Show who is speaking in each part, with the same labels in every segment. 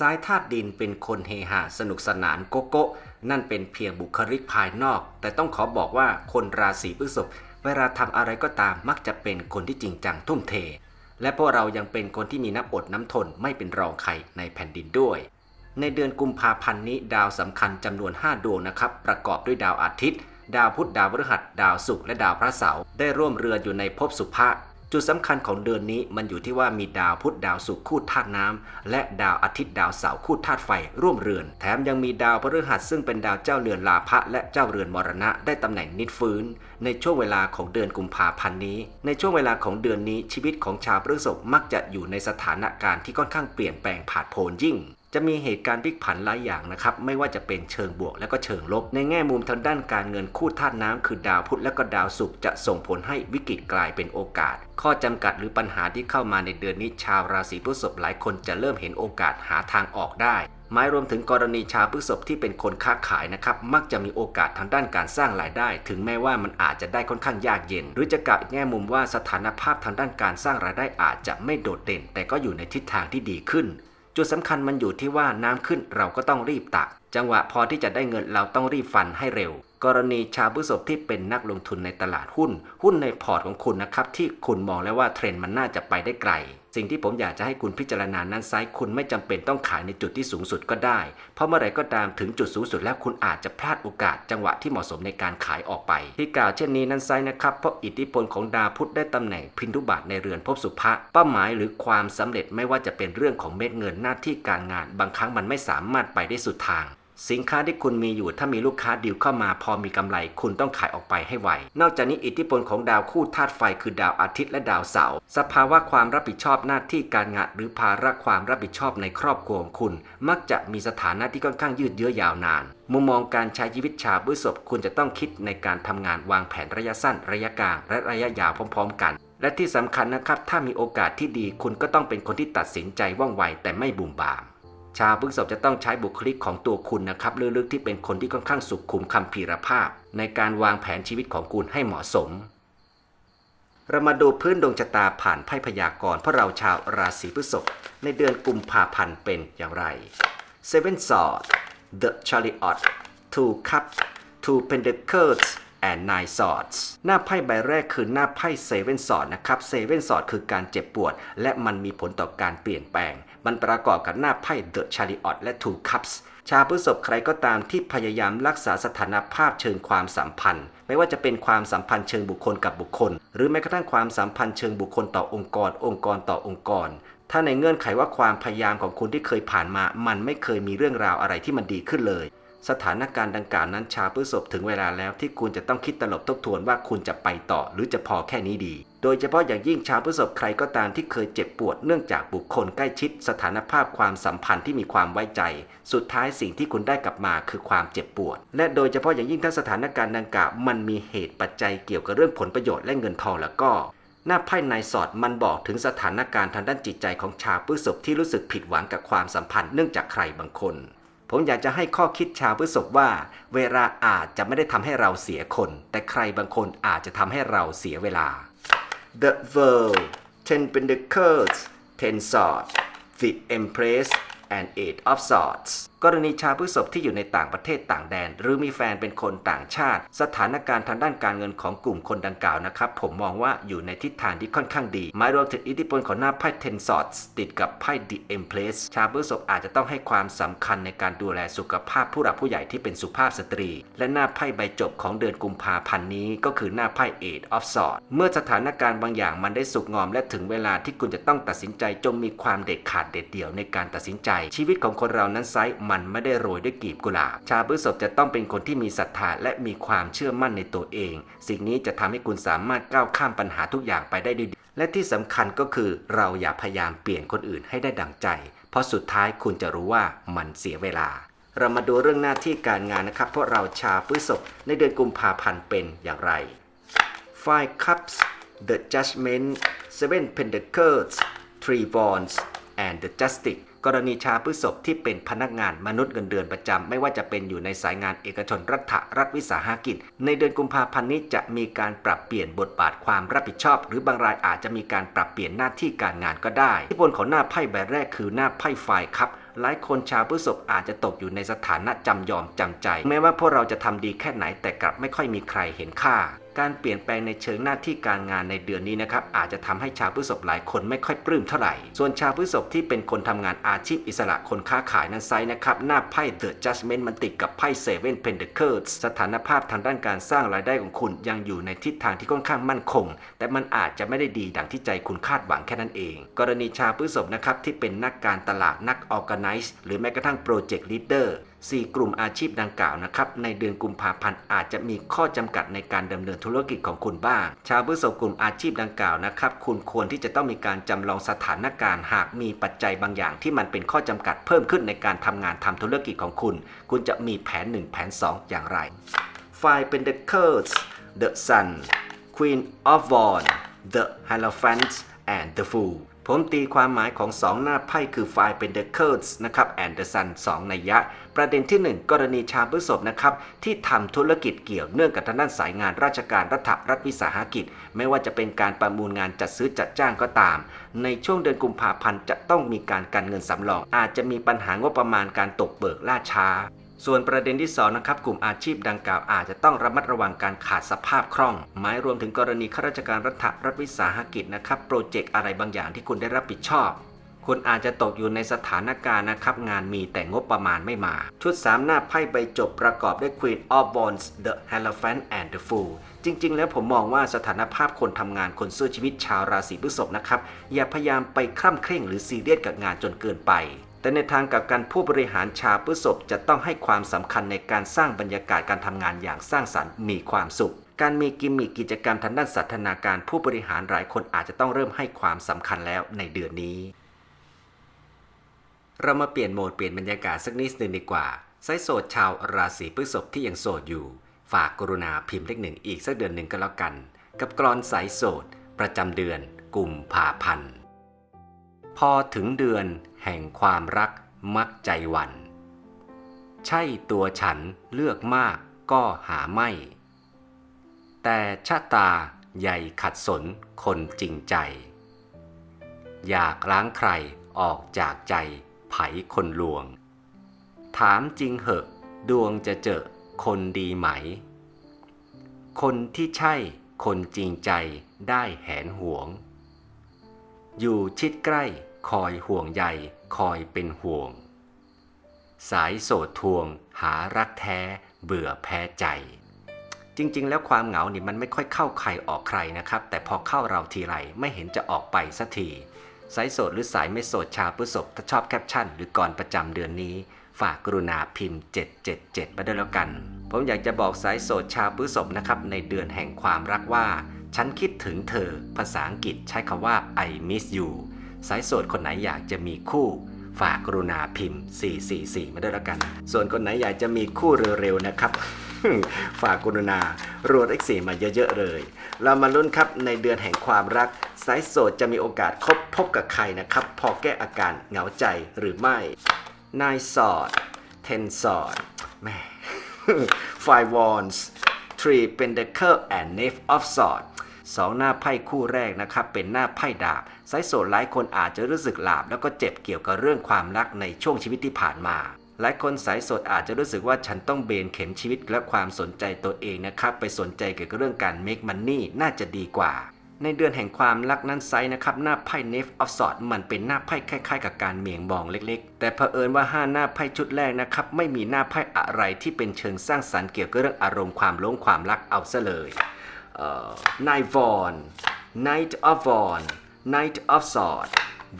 Speaker 1: ซ้ายธาตุดินเป็นคนเฮฮาสนุกสนานโกโก้นั่นเป็นเพียงบุคลิกภายนอก แต่ต้องขอบอกว่าคนราศีพฤษภเวลาทำอะไรก็ตามมักจะเป็นคนที่จริงจังทุ่มเท และพวกเรายังเป็นคนที่มีน้ำอดน้ำทนไม่เป็นรองใครในแผ่นดินด้วย ในเดือนกุมภาพันธ์นี้ดาวสำคัญจำนวน 5 ดวงนะครับ ประกอบด้วยดาวอาทิตย์ ดาวพุธดาวพฤหัส ดาวศุกร์และดาวพระเสาร์ได้ร่วมเรืออยู่ในภพสุภะ จุดสำคัญของเดือนนี้มันอยู่ที่ว่ามีดาวพุธดาวศุกร์คู่ธาตุน้ำและดาวอาทิตย์ดาวเสาร์คู่ธาตุไฟ ร่วมเรือน แถมยังมีดาวพฤหัสซึ่งเป็นดาวเจ้าเรือนลาภะและเจ้าเรือนมรณะได้ตำแหน่งนิดฟื้น ในช่วงเวลาของเดือนกุมภาพันธ์นี้ ในช่วงเวลาของเดือนนี้ชีวิตของชาวพฤษภมักจะอยู่ในสถานการณ์ที่ค่อนข้างเปลี่ยนแปลงผาดโผนยิ่ง จะมีเหตุการณ์พลิกผันหลายอย่างนะครับ ไม่ว่าจะเป็นเชิงบวกและก็เชิงลบ ในแง่มุมทางด้านการเงินคู่ธาตุน้ำคือดาวพุธและก็ดาวศุกร์จะส่งผลให้วิกฤตกลายเป็นโอกาส ข้อจำกัดหรือปัญหาที่เข้ามาในเดือนนี้ชาวราศีพฤษภหลายคนจะเริ่มเห็นโอกาสหาทางออกได้หมายรวมถึงกรณีชาวพฤษภที่เป็นคนค้าขายนะครับ มักจะมีโอกาสทางด้านการสร้างรายได้ ถึงแม้ว่ามันอาจจะได้ค่อนข้างยากเย็น หรือจะกลับแง่มุมว่าสถานภาพทางด้านการสร้างรายได้อาจจะไม่โดดเด่น แต่ก็อยู่ในทิศทางที่ดีขึ้น จุดสำคัญมันอยู่ที่ว่าน้ำขึ้นเราก็ต้องรีบตัก จังหวะพอที่จะได้เงินเราต้องรีบฟันให้เร็ว กรณีชาวพฤษภที่เป็นนักลงทุนในตลาดหุ้น หุ้นในพอร์ตของคุณนะครับที่คุณมองแล้วว่าเทรนด์มันน่าจะไปได้ไกล สิ่งที่ผมอยากจะให้คุณพิจารณานั้นไซส์คุณไม่จำเป็นต้องขายในจุดที่สูงสุดก็ได้ เพราะเมื่อไรก็ตามถึงจุดสูงสุดแล้วคุณอาจจะพลาดโอกาสจังหวะที่เหมาะสมในการขายออกไป ที่กล่าวเช่นนี้นั้นไซส์นะครับเพราะอิทธิพลของดาวพุธได้ตำแหน่งพินทุบาทในเรือนภพสุภะเป้าหมายหรือความสำเร็จไม่ว่าจะเป็นเรื่องของเม็ดเงินหน้าที่การงาน บางครั้งมันไม่สามารถไปได้สุดทาง สินค้าที่คุณมีอยู่ถ้ามีลูกค้าดีลเข้ามาพอมีกำไร คุณต้องขายออกไปให้ไว นอกจากนี้อิทธิพลของดาวคู่ธาตุไฟคือดาวอาทิตย์และดาวเสาร์สภาวะความรับผิดชอบหน้าที่การงานหรือภาระความรับผิดชอบในครอบครัวของคุณ มักจะมีสถานะที่ค่อนข้างยืดเยื้อยาวนานมุมมองการใช้ชีวิตชาวพฤษภคุณจะต้องคิดในการทำงานวางแผนระยะสั้น ระยะกลาง และระยะยาวพร้อม ๆ กันและที่สำคัญนะครับ ถ้ามีโอกาสที่ดีคุณก็ต้องเป็นคนที่ตัดสินใจว่องไวแต่ไม่บุ่มบาม ชาวพฤษภจะต้องใช้บุคลิกของตัวคุณนะครับลึกๆที่เป็นคนที่ค่อนข้างสุขุมคำพีรภาพ ในการวางแผนชีวิตของคุณให้เหมาะสม เรามาดูพื้นดวงชะตาผ่านไพ่พยากรณ์เพราะเราชาวราศีพฤษภในเดือนกุมภาพันธ์เป็นอย่างไร Seven Swords The Chariot Two Cups Two Pentacles and Nine Swords หน้าไพ่ใบแรกคือหน้าไพ่ Seven Swords นะครับ Seven Swords คือการเจ็บปวด และมันมีผลต่อการเปลี่ยนแปลง มันประกอบกับหน้าไพ่ The Chariot และ Two Cups ชาวพฤษภใครก็ตามที่พยายามรักษาสถานภาพเชิงความสัมพันธ์ ไม่ว่าจะเป็นความสัมพันธ์เชิงบุคคลกับบุคคล หรือแม้กระทั่งความสัมพันธ์เชิงบุคคลต่อองค์กร องค์กรต่อองค์กร ถ้าในเงื่อนไขว่าความพยายามของคุณที่เคยผ่านมา มันไม่เคยมีเรื่องราวอะไรที่มันดีขึ้นเลย สถานการณ์ดังกล่าวนั้นชาวพฤษภถึงเวลาแล้วที่คุณจะต้องคิดตลบทบทวนว่าคุณจะไปต่อ หรือจะพอแค่นี้ดี โดยเฉพาะอย่างยิ่งชาวพฤษภใครก็ตามที่เคยเจ็บปวดเนื่องจากบุคคลใกล้ชิด สถานภาพความสัมพันธ์ที่มีความไว้ใจ สุดท้ายสิ่งที่คุณได้กลับมาคือความเจ็บปวด และโดยเฉพาะอย่างยิ่งถ้าสถานการณ์ดังกล่าวมันมีเหตุปัจจัยเกี่ยวกับเรื่องผลประโยชน์และเงินทองแล้วก็ หน้าไพ่นายสอดมันบอกถึงสถานการณ์ทางด้านจิตใจของชาวพฤษภที่รู้สึกผิดหวังกับความสัมพันธ์เนื่องจากใครบางคน ผมอยากจะให้ข้อคิดชาวพฤษภว่า เวลาอาจจะไม่ได้ทำให้เราเสียคน แต่ใครบางคนอาจจะทำให้เราเสียเวลา The World Ten Pentacles Ten Swords. The Empress and Eight of Swords กรณีชาวพฤษภที่อยู่ในต่างประเทศต่างแดน หรือมีแฟนเป็นคนต่างชาติ สถานการณ์ทางด้านการเงินของกลุ่มคนดังกล่าวนะครับผมมองว่าอยู่ในทิศทางที่ค่อนข้างดีหมายรวมถึงอิทธิพลของหน้าไพ่ Ten Swords ติดกับไพ่ The Empress ชาวพฤษภอาจจะต้องให้ความสำคัญในการดูแลสุขภาพผู้หลักผู้ใหญ่ที่เป็นสุภาพสตรี และหน้าไพ่ใบจบของเดือนกุมภาพันธ์นี้ก็คือหน้าไพ่ Eight of Swords เมื่อสถานการณ์บางอย่างมันได้สุกงอม และถึงเวลาที่คุณจะต้องตัดสินใจจงมีความเด็ดขาดเด็ดเดี่ยวในการตัดสินใจ ชีวิตของคนเรานั้นไซส์มันไม่ได้โรยด้วยกลีบกุหลาบ ชาวพฤษภจะต้องเป็นคนที่มีศรัทธาและมีความเชื่อมั่นในตัวเอง สิ่งนี้จะทำให้คุณสามารถก้าวข้ามปัญหาทุกอย่างไปได้ดี และที่สำคัญก็คือเราอย่าพยายามเปลี่ยนคนอื่นให้ได้ดังใจ เพราะสุดท้ายคุณจะรู้ว่ามันเสียเวลาเรามาดูเรื่องหน้าที่การงานนะครับ เพราะเราชาวพฤษภในเดือนกุมภาพันธ์เป็นอย่างไร Five Cups The Judgment Seven Pentacles Three Wands and the Justice กรณีชาพฤษภที่เป็นพนักงานมนุษย์เงินเดือนประจำ ไม่ว่าจะเป็นอยู่ในสายงานเอกชนรัฐรัฐวิสาหกิจ ในเดือนกุมภาพันธ์นี้จะมีการปรับเปลี่ยนบทบาทความรับผิดชอบ หรือบางรายอาจจะมีการปรับเปลี่ยนหน้าที่การงานก็ได้ที่ผลของหน้าไพ่ใบแรกคือหน้าไพ่ไฟครับหลายคนชาวพฤษภอาจจะตกอยู่ในสถานะจำยอมจำใจ แม้ว่าพวกเราจะทำดีแค่ไหนแต่กลับไม่ค่อยมีใครเห็นค่า การเปลี่ยนแปลงในเชิงหน้าที่การงานในเดือนนี้นะครับอาจจะทำให้ชาวพฤษภหลายคนไม่ค่อยปลื้มเท่าไหร่ ส่วนชาวพฤษภที่เป็นคนทำงานอาชีพอิสระคนค้าขายนั้นไซส์นะครับหน้าไพ่ The Judgment มันติดกับไพ่ Seven Pentacles สถานภาพทางด้านการสร้างรายได้ของคุณยังอยู่ในทิศทางที่ค่อนข้างมั่นคง แต่มันอาจจะไม่ได้ดีดังที่ใจคุณคาดหวังแค่นั้นเอง กรณีชาวพฤษภนะครับที่เป็นนักการตลาดนัก Organize หรือแม้กระทั่ง Project Leader สี่กลุ่ 4 กลุ่มอาชีพดังกล่าวนะครับในเดือนกุมภาพันธ์อาจจะมีข้อจำกัดในการดำเนินธุรกิจของคุณบ้าง ชาวพฤษภกลุ่มอาชีพดังกล่าวนะครับคุณควรที่จะต้องมีการจำลองสถานการณ์ หากมีปัจจัยบางอย่างที่มันเป็นข้อจำกัดเพิ่มขึ้นในการทำงานทำธุรกิจของคุณ คุณจะมีแผน 1 แผน 2 อย่างไร Five Pentacles The Sun Queen of Wands The Hierophant and the Fool ผมตีความหมายของ 2 หน้าไพ่คือ Five Pentacles นะครับ and the Sun 2นัยยะ ประเด็นที่ 1 กรณีชาวพฤษภนะครับ ที่ทำธุรกิจเกี่ยวเนื่องกับทางด้านสายงานราชการรัฐรัฐวิสาหกิจ ไม่ว่าจะเป็นการประมูลงานจัดซื้อจัดจ้างก็ตาม ในช่วงเดือนกุมภาพันธ์จะต้องมีการกันเงินสำรอง อาจจะมีปัญหางบประมาณการตกเบิกล่าช้า ส่วนประเด็นที่2นะครับกลุ่มอาชีพดังกล่าวอาจจะต้องระมัดระวังการขาดสภาพคล่อง หมายรวมถึงกรณีข้าราชการรัฐรัฐวิสาหกิจนะครับโปรเจกต์อะไรบางอย่างที่คุณได้รับผิดชอบ คุณอาจจะตกอยู่ในสถานการณ์นะครับงานมีแต่งบประมาณไม่มา ชุด 3 หน้าไพ่ใบจบประกอบด้วย Queen of Wands The Hierophant and the Fool จริง ๆ แล้วผมมองว่าสถานภาพคนทำงานคนสู้ชีวิตชาวราศีพฤษภนะครับอย่าพยายามไปคร่ำเคร่งหรือซีเรียสกับงานจนเกินไป แต่ในทางกลับการผู้บริหารชาวพฤษภจะต้องให้ความสำคัญในการสร้างบรรยากาศการทำงานอย่างสร้างสรรค์มีความสุข การมีกิมมิคกิจกรรมทางด้านสัฒนาการผู้บริหารหลายคนอาจจะต้องเริ่มให้ความสำคัญแล้วในเดือนนี้ เรามาเปลี่ยนโหมดเปลี่ยนบรรยากาศสักนิดหนึ่งดีกว่าไซโสดชาวราศีพฤษภที่ยังโสดอยู่ ฝากกรุณาพิมพ์เลขหนึ่งอีกสักเดือนหนึ่งก็แล้วกัน กับกรอนสายโสด ประจำเดือนกุมภาพันธ์พอถึงเดือน แห่งความรักมักใจวัน ใช่ตัวฉันเลือกมากก็หาไม่ แต่ชะตาใหญ่ขัดสนคนจริงใจ อยากล้างใครออกจากใจไผคนลวง ถามจริงเหอะ ดวงจะเจอคนดีไหม คนที่ใช่คนจริงใจได้แหนหวง อยู่ชิดใกล้ คอยห่วงใยคอยเป็นห่วง สายโสดทวง หารักแท้เบื่อแพ้ใจ จริง ๆ แล้วความเหงานี่มันไม่ค่อยเข้าใครออกใครนะครับ แต่พอเข้าเราทีไรไม่เห็นจะออกไปสักทีสายโสดหรือสายไม่โสดชาวพฤษภถ้าชอบแคปชั่น หรือก่อนประจำเดือนนี้ ฝากกรุณาพิมพ์ 777มาด้วยแล้วกัน ผมอยากจะบอกสายโสดชาวพฤษภนะครับในเดือนแห่งความรักว่า ฉันคิดถึงเธอ ภาษาอังกฤษใช้คำว่า I miss you สายโสดคนไหนอยากจะมีคู่ ฝากกรุณาพิมพ์ 444 มาด้วยแล้วกัน ส่วนคนไหนอยากจะมีคู่เร็วๆนะครับฝากกรุณารวดเลขสี่มาเยอะๆเลย เรามาลุ้นครับในเดือนแห่งความรัก สายโสดจะมีโอกาสคบพบกับใครนะครับ พอแก้อาการเหงาใจหรือไม่ นายสอด เทนสอดแม่ Five Wands Three Pentacle and Knave of Swords สอ สองหน้าไพ่คู่แรกนะครับเป็นหน้าไพ่ดาบสายโสดหลายคนอาจจะรู้สึกหลาบแล้วก็เจ็บเกี่ยวกับเรื่องความรักในช่วงชีวิตที่ผ่านมาหลายคนสายสดอาจจะรู้สึกว่าฉันต้องเบนเข็มชีวิตและความสนใจตัวเองนะครับ ไปสนใจเกี่ยวกับเรื่องการ make money น่าจะดีกว่า ในเดือนแห่งความรักนั้นไซส์นะครับ หน้าไพ่ Knave of Swords มันเป็นหน้าไพ่คล้ายๆ กับการเมียงบองเล็กๆ แต่เผอิญว่า 5 หน้าไพ่ชุดแรกนะครับ ไม่มีหน้าไพ่อะไรที่เป็นเชิงสร้างสรรค์เกี่ยวกับเรื่องอารมณ์ความหลงความรักเอาซะเลย นาย Vaughn Knight of Vaughn Knight of Swords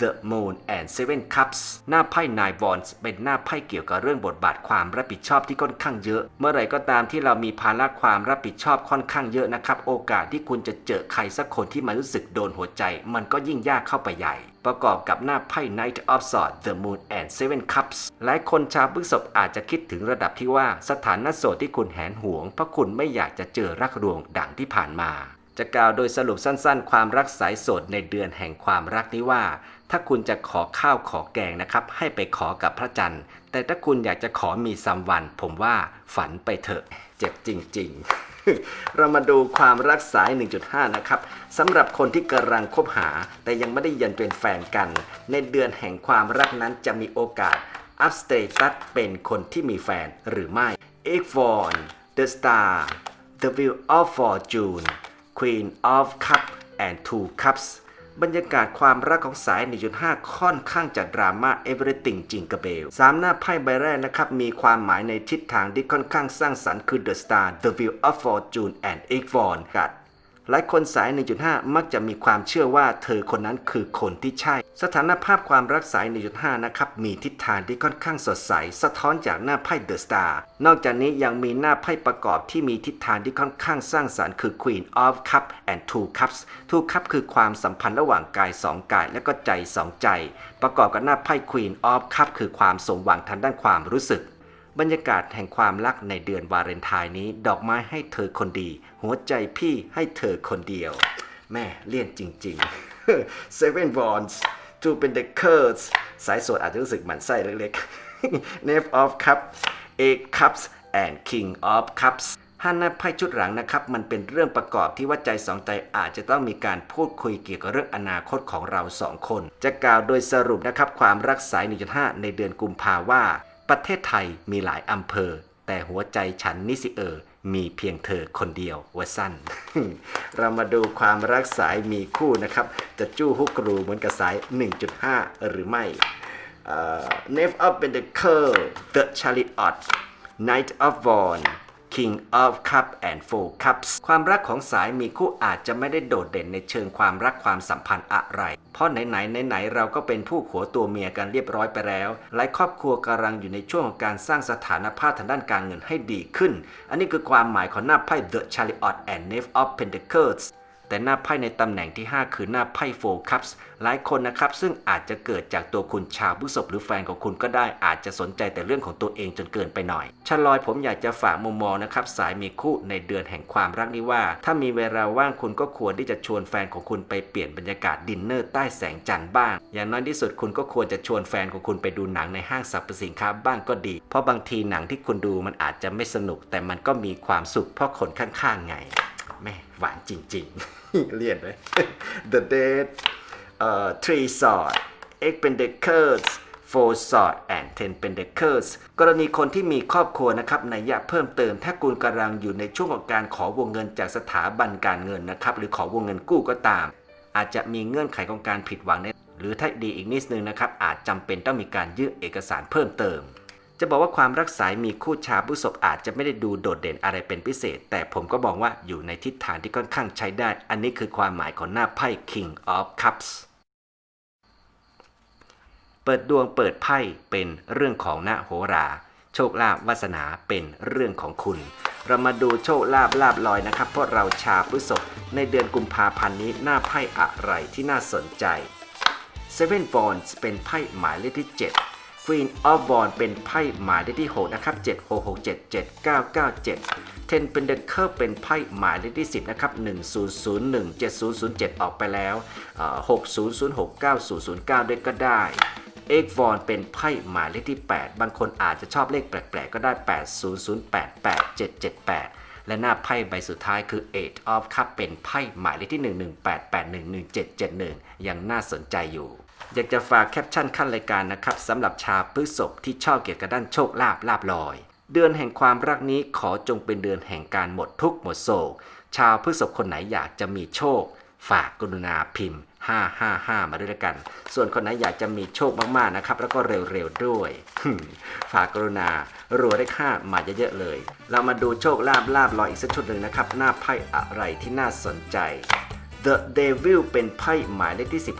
Speaker 1: The Moon and Seven Cups หน้าไพ่นาย Vaughn เป็นหน้าไพ่เกี่ยวกับเรื่องบทบาทความรับผิดชอบที่ค่อนข้างเยอะ เมื่อไรก็ตามที่เรามีภาระความรับผิดชอบค่อนข้างเยอะนะครับ โอกาสที่คุณจะเจอใครสักคนที่มารู้สึกโดนหัวใจ มันก็ยิ่งยากเข้าไปใหญ่ประกอบกับหน้าไพ่ Knight of Swords The Moon and Seven Cups หลายคนชาวพฤษภอาจจะคิดถึงระดับที่ว่าสถานะโสดที่คุณแหนหวง เพราะคุณไม่อยากจะเจอรักรวงดังที่ผ่านมา จะกล่าวโดยสรุปสั้นๆ ความรักสายโสดในเดือนแห่งความรักนี้ว่า ถ้าคุณจะขอข้าวขอแกงนะครับ ให้ไปขอกับพระจันทร์ แต่ถ้าคุณอยากจะขอมีซัมวัน ผมว่าฝันไปเถอะ เจ็บจริง ๆ เรามาดูความรักสาย 1.5 นะครับสำหรับคนที่กำลังคบหา แต่ยังไม่ได้ยันเป็นแฟนกัน ในเดือนแห่งความรักนั้นจะมีโอกาสอัพสเตตัสเป็นคนที่มีแฟนหรือไม่เอกฟอน The Star The Wheel of Fortune Queen of Cup and Two Cups บรรยากาศความรักของสาย 1.5 ค่อนข้างจะดราม่า Everything จริงกระเบลสามหน้าไพ่ใบแรกนะครับ มีความหมายในทิศทางที่ค่อนข้างสร้างสรรค์คือ The Star The Wheel of Fortune and e g v o n กัดหลายคนสาย 1.5 มักจะมีความเชื่อว่าเธอคนนั้นคือคนที่ใช่ สถานภาพความรักสาย1.5 นะครับ มีทิศทางที่ค่อนข้างสดใส สะท้อนจากหน้าไพ่เดอะสตาร์นอกจากนี้ยังมีหน้าไพ่ประกอบที่มีทิศทางที่ค่อนข้างสร้างสรรค์คือ Queen of Cup and Two Cups Two Cup คือความสัมพันธ์ระหว่างกาย 2 กายและก็ใจ 2 ใจ ประกอบกับหน้าไพ่ Queen of Cup คือความสมหวังทางด้านความรู้สึก บรรยากาศแห่งความรักในเดือนวาเลนไทน์นี้ ดอกไม้ให้เธอคนดี หัวใจพี่ให้เธอคนเดียว แม่เลี่ยนจริง ๆ Seven Wands to Pentacles สายโสดอาจจะรู้สึกหมันไส้เล็กๆ Knave of Cups Eight Cups and King of Cups ห้าหน้าไพ่ชุดหลังนะครับ มันเป็นเรื่องประกอบที่ว่าใจสองใจอาจจะต้องมีการพูดคุยเกี่ยวกับเรื่องอนาคตของเราสองคน จะกล่าวโดยสรุปนะครับ ความรักสาย 1.5 ในเดือนกุมภาว่า ประเทศไทยมีหลายอำเภอ แต่หัวใจฉันนิสิเออ มีเพียงเธอคนเดียวว่าสั้น เรามาดูความรักสายมีคู่นะครับ จะจู้ฮุกรูเหมือนกับสาย 1.5 หรือไม่ Knave of Pentacles The Chariot Knight of Wands King of Cup and Four Cups ความรักของสายมีคู่อาจจะไม่ได้โดดเด่นในเชิงความรักความสัมพันธ์อะไร เพราะไหนๆไหนๆเราก็เป็นผู้ขัวตัวเมียกันเรียบร้อยไปแล้ว หลายครอบครัวกำลังอยู่ในช่วงของการสร้างสถานภาพทางด้านการเงินให้ดีขึ้น อันนี้คือความหมายของหน้าไพ่ The Chariot and Knave of Pentacles แต่หน้าไพ่ในตำแหน่งที่ 5 คือหน้าไพ่โฟคัพส์หลายคนนะครับ ซึ่งอาจจะเกิดจากตัวคุณชาวพฤษภหรือแฟนของคุณก็ได้อาจจะสนใจแต่เรื่องของตัวเองจนเกินไปหน่อยชลอยผมอยากจะฝากมุมมองนะครับ สายมีคู่ในเดือนแห่งความรักนี้ว่า ถ้ามีเวลาว่างคุณก็ควรที่จะชวนแฟนของคุณไปเปลี่ยนบรรยากาศดินเนอร์ใต้แสงจันทร์บ้าง อย่างน้อยที่สุดคุณก็ควรจะชวนแฟนของคุณไปดูหนังในห้างสรรพสินค้าบ้างก็ดี เพราะบางทีหนังที่คุณดูมันอาจจะไม่สนุก แต่มันก็มีความสุขเพราะคนข้างๆไง แม่หวานจริงๆเลียนเลย The Dead เอ่อ Three Sword Eight Pentacles Four Sword and Ten Pentacles กรณีคนที่มีครอบครัวนะครับในยะเพิ่มเติม ถ้าคุณกำลังอยู่ในช่วงของการขอวงเงินจากสถาบันการเงินนะครับ หรือขอวงเงินกู้ก็ตาม อาจจะมีเงื่อนไขของการผิดหวังในหรือถ้าดีอีกนิดนึงนะครับ อาจจำเป็นต้องมีการยื่นเอกสารเพิ่มเติม จะบอกว่าความรักสายมีคู่ชาวผู้ศพอาจจะไม่ได้ดูโดดเด่นอะไรเป็นพิเศษ แต่ผมก็มองว่าอยู่ในทิศทางที่ค่อนข้างใช้ได้ อันนี้คือความหมายของหน้าไพ่ King of Cups เปิดดวงเปิดไพ่เป็นเรื่องของหน้าโหรา โชคลาภวาสนาเป็นเรื่องของคุณ เรามาดูโชคลาภลาบลอยนะครับ เพราะเราชาวพฤษภในเดือนกุมภาพันธ์นี้หน้าไพ่อะไรที่น่าสนใจ Seven Wands เป็นไพ่หมายเลขที่ 7 Queen of w a n d เป็นไพ่หมายเลขที่ 6 นะครับ 7 6 6 7 7 9 9 7 Ten Pentacles เป็นไพ่หมายเลขที่ 10 นะครับ 1001 7007 ออกไปแล้ว 6006 9009 ด้วยก็ได้เอกฟอนเป็นไพ่หมายเลขที่ 8 บางคนอาจจะชอบเลขแปลกๆ ก็ได้ 8008 8778 และหน้าไพ่ใบสุดท้ายคือ Eight of Cup เป็นไพ่หมายเลขที่ 118811771 ยังน่าสนใจอยู่ อยากจะฝากแคปชั่นขั้นรายการนะครับสำหรับชาวพฤษภที่ชอบเกี่ยวกับด้านโชคลาภลาบลอย เดือนแห่งความรักนี้ขอจงเป็นเดือนแห่งการหมดทุกข์หมดโศก ชาวพฤษภคนไหนอยากจะมีโชค ฝากกรุณาพิมพ์ 555 มาด้วยละกัน ส่วนคนไหนอยากจะมีโชคมากๆนะครับ แล้วก็เร็วๆด้วย ฝากกรุณารัวได้ค่ามาเยอะๆเลย เรามาดูโชคลาภลาบลอยอีกสักชุดหนึ่งนะครับ หน้าไพ่อะไรที่น่าสนใจ The Devil เป็นไพ่หมายเลขที่ 15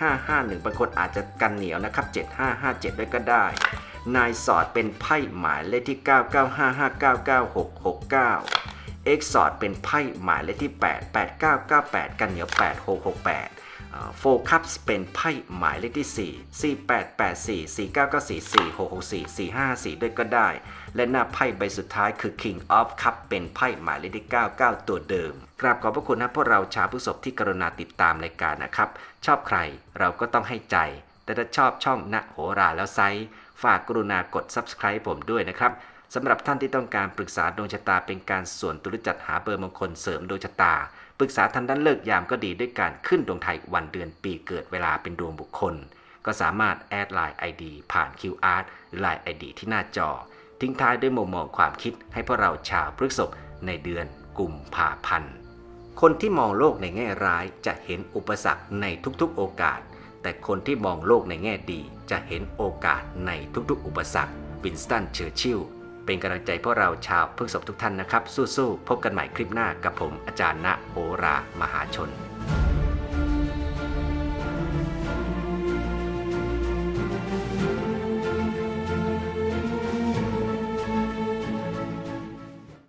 Speaker 1: 1551บางคนอาจจะกันเหนียวนะครับ 7557 ด้วยก็ได้ นายสอดเป็นไพ่หมายเลขที่ 995599669 X สอดเป็นไพ่หมายเลขที่ 8 8998 กันเหนียว 8668โฟคัพส์เป็นไพ่หมายเลขที่ 4 4884 4994 4664 454 ด้วยก็ได้ และหน้าไพ่ใบสุดท้ายคือ King of Cup เป็นไพ่หมายเลขที่ 99 ตัวเดิม กราบขอบพระคุณนะพวกเราชาวผู้ศพที่กรุณาติดตามรายการนะครับ ชอบใครเราก็ต้องให้ใจ แต่ถ้าชอบช่องณโหราแล้วไซส์ฝากกรุณากด subscribe ผมด้วยนะครับ สำหรับท่านที่ต้องการปรึกษาดวงชะตาเป็นการส่วนตัวจัดหาเบอร์มงคลเสริมดวงชะตา ปรึกษาทางด้านเลิกยามก็ดีด้วยการขึ้นดวงไทยวันเดือนปีเกิดเวลาเป็นดวงบุคคล ก็สามารถแอดไลน์ ID ผ่าน QR หรือไลน์ ID ที่หน้าจอ ทิ้งท้ายด้วยมุมมองความคิดให้พวกเราชาวพฤกษภในเดือนกุมภาพันธ์ คนที่มองโลกในแง่ร้ายจะเห็นอุปสรรคในทุกๆโอกาส แต่คนที่มองโลกในแง่ดีจะเห็นโอกาสในทุกๆ อุปสรรควินสตันเชอร์ชิล เป็นกำลังใจพวกเราชาวพฤกษภทุกท่านนะครับ สู้ๆพบกันใหม่คลิปหน้ากับผมอาจารย์ณโอรามหาชน